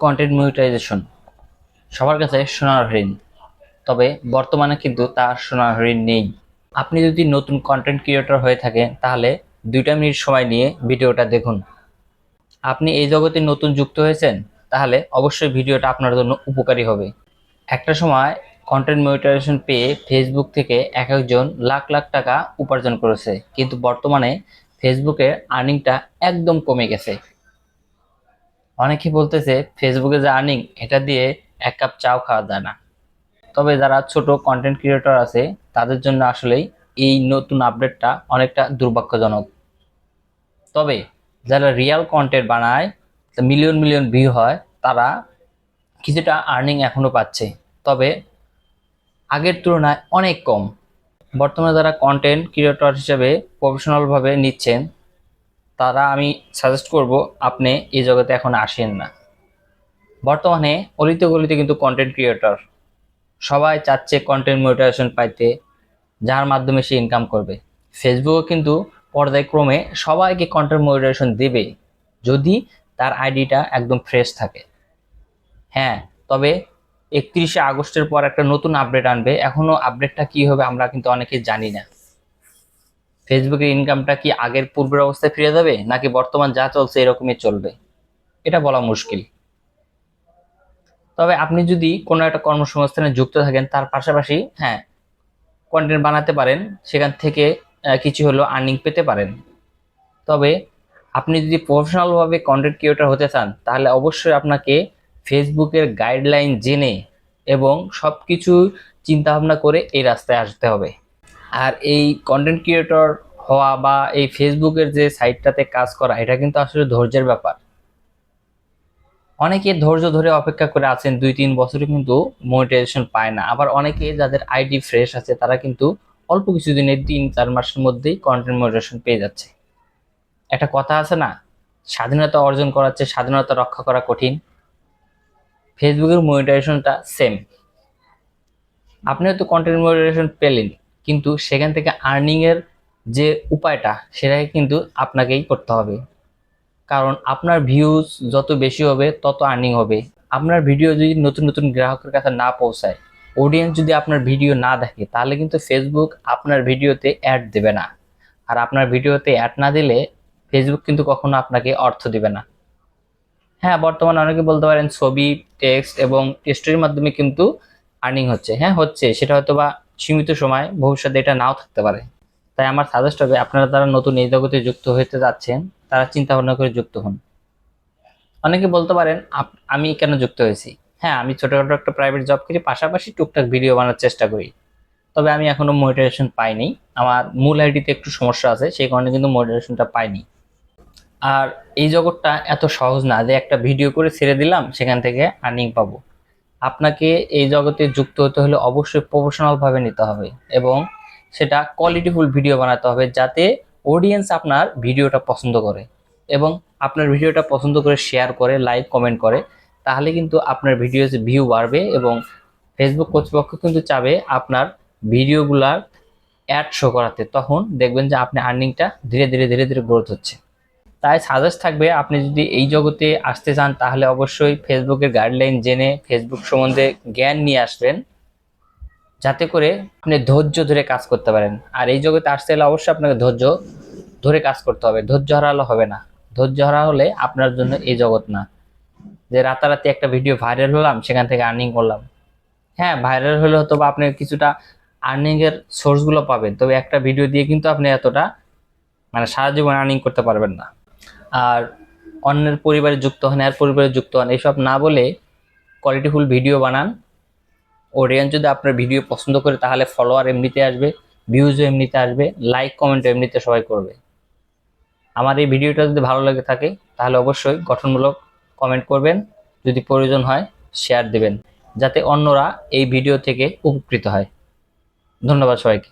Content monetization সবার কাছে সোনার হরিণ তবে বর্তমানে কিন্তু তার সোনার হরিণ নেই। আপনি যদি নতুন কন্টেন্ট ক্রিয়েটর হয়ে থাকেন, তাহলে দুইটা মিনিট সময় নিয়ে ভিডিওটা দেখুন। আপনি এই জগতে নতুন যুক্ত হয়েছেন, তাহলে অবশ্যই ভিডিওটা আপনার জন্য উপকারী হবে। একটা সময় কন্টেন্ট মনিটাইজেশন পেয়ে ফেসবুক থেকে এক একজন লাখ লাখ টাকা উপার্জন করেছে। কিন্তু বর্তমানে ফেসবুকের আর্নিংটা একদম কমে গেছে। অনেকে বলতেছে, ফেসবুকে যে আর্নিং এটা দিয়ে এক কাপ চাও খাওয়া যায় না। তবে যারা ছোট কন্টেন্ট ক্রিয়েটর আছে, তাদের জন্য আসলেই এই নতুন আপডেটটা অনেকটা দুর্ভাগ্যজনক। তবে যারা রিয়েল কন্টেন্ট বানায় মিলিয়ন মিলিয়ন ভিউ হয়, তারা কিছুটা আর্নিং এখনও পাচ্ছে। তবে আগের তুলনায় অনেক কম। বর্তমানে যারা কন্টেন্ট ক্রিয়েটর হিসেবে প্রফেশনালভাবে নিচ্ছেন তারা আমি সাজেস্ট করব, আপনি এই জগতে এখন আসেন না। বর্তমানে অলিতে গলিতে কিন্তু কন্টেন্ট ক্রিয়েটর সবাই চাচ্ছে কন্টেন্ট মোটিভেশন পাইতে, যার মাধ্যমে সে ইনকাম করবে। ফেসবুকও কিন্তু পর্যায়ক্রমে সবাইকে কন্টেন্ট মোটিভেশন দেবে, যদি তার আইডিটা একদম ফ্রেশ থাকে। হ্যাঁ তবে একত্রিশে আগস্টের পর একটা নতুন আপডেট আনবে। এখনও আপডেটটা কী হবে আমরা কিন্তু অনেকে জানি না। ফেসবুকের ইনকামটা কি আগের পূর্বের অবস্থায় ফিরে যাবে? নাকি বর্তমান যা চলছে এরকমই চলবে? এটা বলা মুশকিল। তবে আপনি যদি কোনো একটা কর্মসংস্থানে যুক্ত থাকেন, তার পাশাপাশি হ্যাঁ কন্টেন্ট বানাতে পারেন, সেখান থেকে কিছু হলো আর্নিং পেতে পারেন। তবে আপনি যদি প্রফেশনালভাবে কন্টেন্ট ক্রিয়েটর হতে চান, তাহলে অবশ্যই আপনাকে ফেসবুকের গাইডলাইন জেনে এবং সব কিছু চিন্তাভাবনা করে এই রাস্তায় আসতে হবে। আর এই কন্টেন্ট ক্রিয়েটর হওয়া বা এই ফেসবুকের যে সাইটটাতে কাজ করা, এটা কিন্তু আসলে ধৈর্যের ব্যাপার। অনেকে ধৈর্য ধরে অপেক্ষা করে আছেন দুই তিন বছরে কিন্তু মনিটাইজেশন পায় না। আবার অনেকে যাদের আইডি ফ্রেশ আছে, তারা কিন্তু অল্প কিছুদিনের তিন চার মাসের মধ্যেই কন্টেন্ট মনিটাইজেশন পেয়ে যাচ্ছে। একটা কথা আছে না, স্বাধীনতা অর্জন করার চেয়ে স্বাধীনতা রক্ষা করা কঠিন। ফেসবুকের মনিটাইজেশনটা সেম আপনি হয়তো কন্টেন্ট মনিটাইজেশন পেলেন কিন্তু সেখান থেকে আর্নিংয়ের যে উপায়টা, সেটাকে কিন্তু আপনাকেই করতে হবে। কারণ আপনার ভিউজ যত বেশি হবে, তত আর্নিং হবে। আপনার ভিডিও যদি নতুন নতুন গ্রাহকের কাছে না পৌঁছায় অডিয়েন্স যদি আপনার ভিডিও না দেখে, তাহলে কিন্তু ফেসবুক আপনার ভিডিওতে অ্যাড দেবে না। আর আপনার ভিডিওতে অ্যাড না দিলে ফেসবুক কিন্তু কখনো আপনাকে অর্থ দিবে না। হ্যাঁ বর্তমানে অনেকে বলতে পারেন ছবি টেক্সট এবং টেস্টের মাধ্যমে কিন্তু আর্নিং হচ্ছে। হ্যাঁ হচ্ছে। সেটা হয়তো বা সীমিত সময় ভবিষ্যতে এটা নাও থাকতে পারে। তাই আমার সাজেস্ট হবে আপনারা যারা নতুন এই জগতে যুক্ত হতে যাচ্ছেন, তারা চিন্তা ভাবনা করে যুক্ত হন। অনেকে বলতে পারেন আমি কেন যুক্ত হয়েছি? হ্যাঁ আমি ছোটখাটো একটা প্রাইভেট জব করি, পাশাপাশি টুকটাক ভিডিও বানানোর চেষ্টা করি। তবে আমি এখনও মোটিভেশন পাইনি। আমার মূল আইডিতে একটু সমস্যা আছে, সেই কারণে কিন্তু মোটিভেশনটা পাইনি। আর এই জগৎটা এত সহজ না যে একটা ভিডিও করে ছেড়ে দিলাম, সেখান থেকে আর্নিং পাবো। আপনাকে এই জগতে যুক্ত হতে হলে অবশ্যই প্রফেশনালভাবে নিতে হবে এবং সেটা কোয়ালিটিফুল ভিডিও বানাতে হবে যাতে অডিয়েন্স আপনার ভিডিওটা পছন্দ করে এবং আপনার ভিডিওটা পছন্দ করে শেয়ার করে লাইক কমেন্ট করে, তাহলে কিন্তু আপনার ভিডিও ভিউ বাড়বে এবং ফেসবুক কর্তৃপক্ষ কিন্তু চাবে আপনার ভিডিওগুলার অ্যাড শো করাতে। তখন দেখবেন যে আপনি আর্নিংটা ধীরে ধীরে ধীরে ধীরে গ্রোথ হচ্ছে। তাই সাজেস্ট থাকবে আপনি যদি এই জগতে আসতে চান, তাহলে অবশ্যই ফেসবুকের গাইডলাইন জেনে ফেসবুক সম্বন্ধে জ্ঞান নিয়ে আসবেন, যাতে করে আপনি ধৈর্য ধরে কাজ করতে পারেন। আর এই জগতে আসতে হলে অবশ্যই আপনাকে ধৈর্য ধরে কাজ করতে হবে। ধৈর্য হারালে হবে না। ধৈর্য হারা হলে আপনার জন্য এই জগৎ না। যে রাতারাতি একটা ভিডিও ভাইরাল হলাম, সেখান থেকে আর্নিং করলাম। হ্যাঁ ভাইরাল হলে হয়তো বা আপনি কিছুটা আর্নিংয়ের সোর্সগুলো পাবেন। তবে একটা ভিডিও দিয়ে কিন্তু আপনি এতটা মানে সারা জীবন আর্নিং করতে পারবেন না। আর অন্যের পরিবারে যুক্ত হন আর পরিবারে যুক্ত হন এইসব না বলে কোয়ালিটিফুল ভিডিও বানান। অডিয়েন্স যদি আপনার ভিডিও পছন্দ করে, তাহলে ফলোয়ার এমনিতে আসবে ভিউজও এমনিতে আসবে লাইক কমেন্ট এমনিতে সবাই করবে। আমার এই ভিডিওটা যদি ভালো লাগে থাকে, তাহলে অবশ্যই গঠনমূলক কমেন্ট করবেন। যদি প্রয়োজন হয় শেয়ার দেবেন, যাতে অন্যরা এই ভিডিও থেকে উপকৃত হয়। ধন্যবাদ সবাইকে।